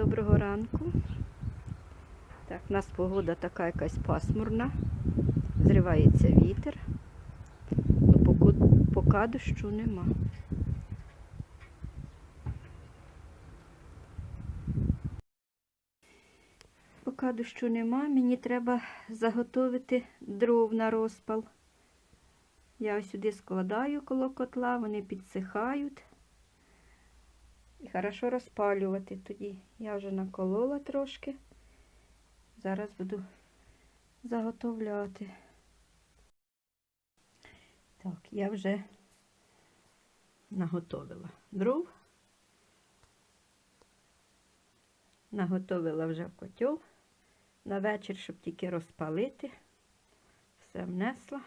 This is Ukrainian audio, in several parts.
доброго ранку. Так, у нас погода така якась пасмурна. Зривається вітер. Ну, поки, дощу нема. Поки дощу нема, мені треба заготовити дров на розпал. Я ось сюди складаю коло котла, вони підсихають. І хорошо розпалювати тоді. Я вже наколола трошки. Зараз буду заготовляти. Так, я вже наготовила дров. Наготовила вже в котел. На вечір, щоб тільки розпалити. Все внесла.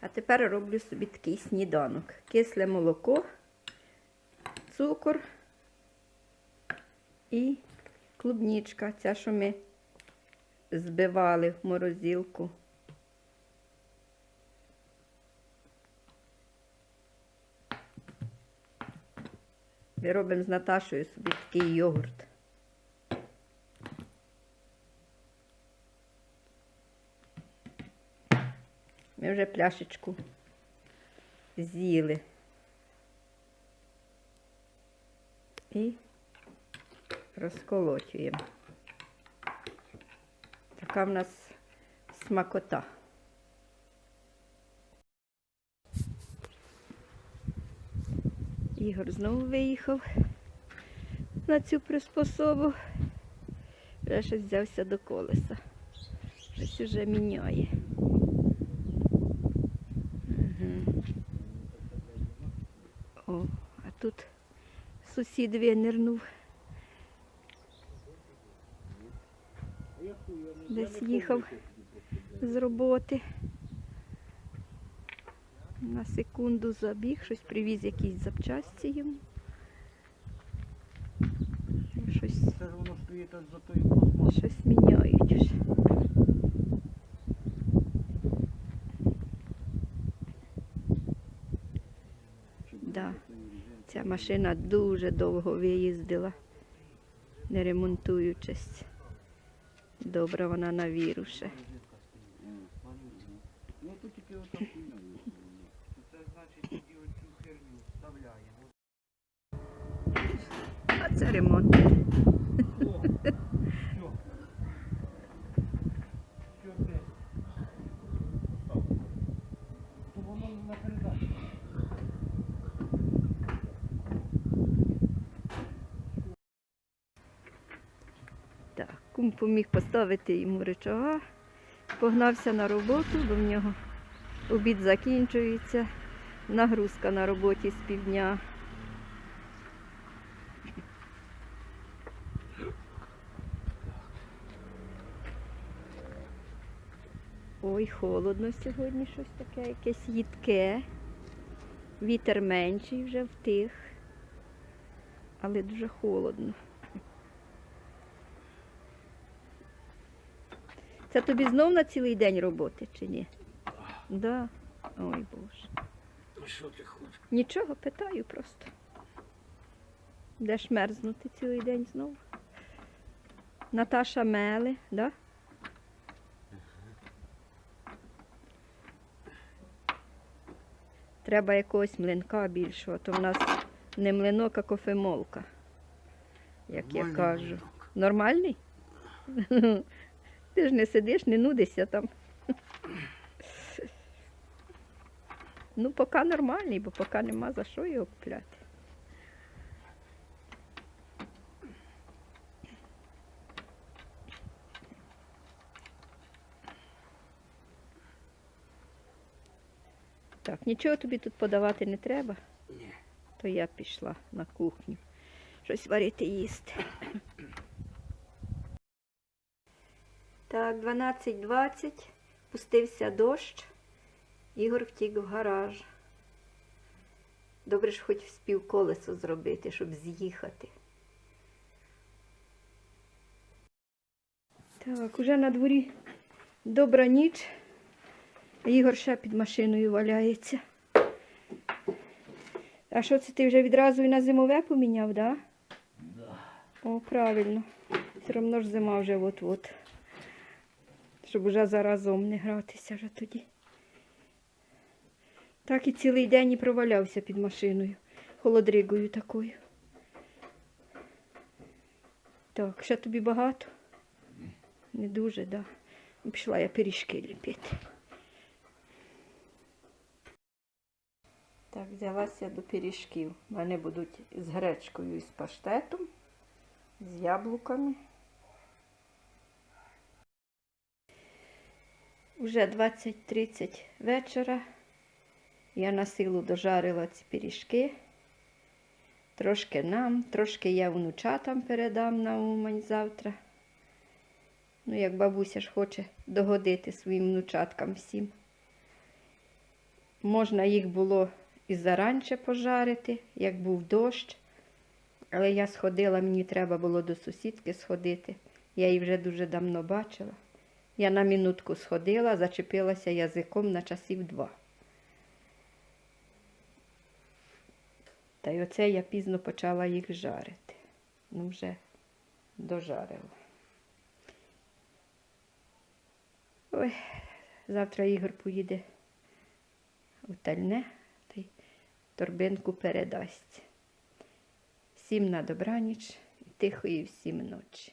А тепер роблю собі такий сніданок. Кисле молоко, цукор і клубнічка, ця, що ми збивали в морозилку. Ми робимо з Наташою собі такий йогурт. Ми вже пляшечку з'їли. І розколотюємо. Така в нас смакота. Ігор знову виїхав на цю приспособу. Вже щось взявся до колеса. Щось уже міняє. Мгм. О, а тут сусід винирнув. Десь їхав з роботи. На секунду забіг, щось привіз якісь запчасті йому. Щось, щось міняють уже. Да. Ця машина дуже довго виїздила, не ремонтуючись. Добре вона на віру ще. Ну то тільки отак. Це значить тоді оцю херню вставляємо. А це ремонт. О, все. Що це? То воно на передачі. Так, кум поміг поставити йому речага. Погнався на роботу, бо в нього обід закінчується. Нагрузка на роботі з півдня. Ой, холодно сьогодні щось таке, якесь їдке. Вітер менший вже втих, але дуже холодно. Це тобі знов на цілий день роботи чи ні? Да. Ой Боже. Що ти хочеш? Нічого, питаю просто. Деш мерзнути цілий день знову? Наташа мели, да? Треба якогось млинка більшого, то в нас не млинок, а кофемолка, як я кажу. млинок. Нормальний? Ти ж не сидиш, не нудишся там. Ну, поки нормальний, бо поки нема за що його купляти. Так, нічого тобі тут подавати не треба, Ні. то я пішла на кухню. Щось варити їсти. Так, 12.20, пустився дощ. Ігор втік в гараж. Добре ж хоч вспів колесо зробити, щоб з'їхати. Так, уже на дворі добра ніч. Ігор ще під машиною валяється. А що це ти вже відразу і на зимове поміняв, да? Да. О, правильно. Все одно ж зима вже от-от. Щоб уже заразом не гратися вже тоді. Так і цілий день і провалявся під машиною. Холодригою такою. Так, ще тобі багато? Не дуже, да. Ну, Пішла я пиріжки ліпити. Так, взялася до пиріжків. Вони будуть з гречкою і з паштетом, з яблуками. Уже 20-30 вечора. Я на силу дожарила ці пиріжки. Трошки нам, трошки я внучатам передам на Умань завтра. Ну, як бабуся ж хоче догодити своїм внучаткам всім. Можна їх було і заранче пожарити, як був дощ. Але я сходила, мені треба було до сусідки сходити. Я її вже дуже давно бачила. Я на минутку сходила, зачепилася язиком на часів два. Та й оце я пізно почала їх жарити. Ну, вже дожарила. Ой, завтра Ігор поїде у тальне та й торбинку передасть. Всім на добраніч і тихої всім ночі.